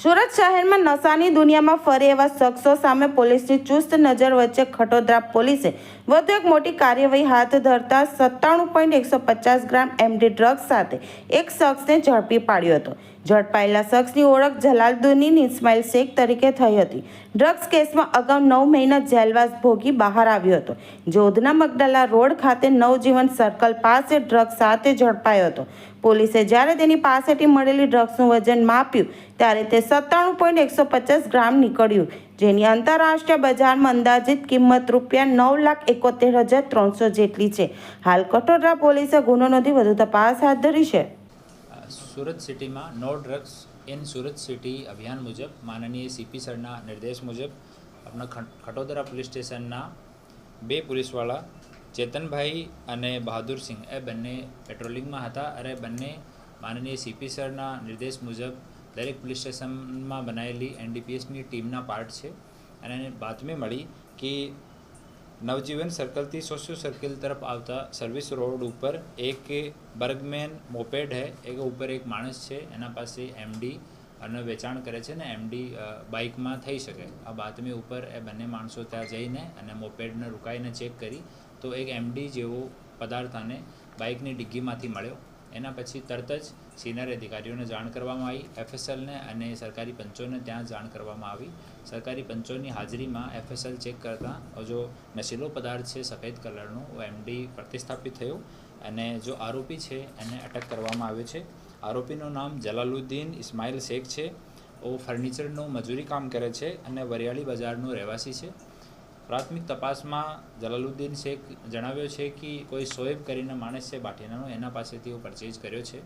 શહેરમાં નશાની દુનિયામાં ફરે એવા શખ્સો સામે પોલીસની ચુસ્ત નજર વચ્ચે ખટોદરા પોલીસે વધુ એક મોટી કાર્યવાહી હાથ ધરતા સત્તાણું પોઈન્ટ એકસો પચાસ ગ્રામ એમડી ડ્રગ્સ સાથે એક શખ્સને ઝડપી પાડ્યો હતો. ઝડપાયેલા શખ્સની ઓળખ જલાલુદ્દીન ઇસ્માઇલ શેખ તરીકે થઈ હતી. ડ્રગ્સ કેસમાં અગાઉ નવ મહિના જેલવાસ ભોગી બહાર આવ્યો હતો. જોધના મગડાલા રોડ ખાતે નવજીવન સર્કલ પાસે ડ્રગ્સ સાથે ઝડપાયો હતો. પોલીસે જ્યારે તેની પાસેથી મળેલી ડ્રગ્સનું વજન માપ્યું, ત્યારે તે સત્તાણું પોઈન્ટ એકસો પચાસ ગ્રામ નીકળ્યું, જેની આંતરરાષ્ટ્રીય બજારમાં અંદાજિત કિંમત રૂપિયા નવ લાખ એકોતેર હજાર ત્રણસો જેટલી છે. હાલ કટોદરા પોલીસે ગુનો નોંધી વધુ તપાસ હાથ ધરી છે. સુરત સિટીમાં no drugs in Surat city અભિયાન મુજબ, માનનીય સીપી સરના નિર્દેશ મુજબ આપણા ખટોદરા પોલીસ સ્ટેશનના બે પોલીસવાળા ચેતનભાઈ અને બહાદુરસિંહ એ બંને પેટ્રોલિંગમાં હતા અને બંને માનનીય સીપી સરના નિર્દેશ મુજબ દરેક પોલીસ સ્ટેશનમાં બનાવેલી એનડીપીએસની ટીમના પાર્ટ છે. અને બાતમી મળી કે નવજીવન સર્કલથી સોશિયો સર્કલ તરફ આવતા સર્વિસ રોડ ઉપર એક બર્ગમેન મોપેડ હે, એક ઉપર એક માણસ છે, એના પાસે એમડી અને વેચાણ કરે છે ને એમડી બાઇકમાં થઈ શકે. આ બાતમી ઉપર એ બંને માણસો ત્યાં જઈને અને મોપેડને રોકાઈને ચેક કરી તો એક એમડી જેવો પદાર્થ આને બાઇકની ડિગ્ગીમાંથી મળ્યો. એના પછી તરત જ સિનિયર અધિકારીઓને જાણ કરવામાં આવી. એફએસએલને અને સરકારી પંચોને ત્યાં જાણ કરવામાં આવી. સરકારી પંચોની હાજરીમાં એફએસએલ ચેક કરતાં જો નશીલો પદાર્થ છે, સફેદ કલરનો એમડી પ્રતિસ્થાપિત થયો અને જો આરોપી છે, એને અટક કરવામાં આવ્યો છે. આરોપીનું નામ જલાલુદ્દીન ઇસ્માઇલ શેખ છે. ઓ ફર્નિચરનું મજૂરી કામ કરે છે અને વરિયાળી બજારનો રહેવાસી છે. પ્રાથમિક તપાસમાં જલાલુદ્દીન શેખ જણાવ્યો છે કે કોઈ શોએબ કરીને માણસ છે બાટીનાનો એના પાસેથી પરચેઝ કર્યો છે.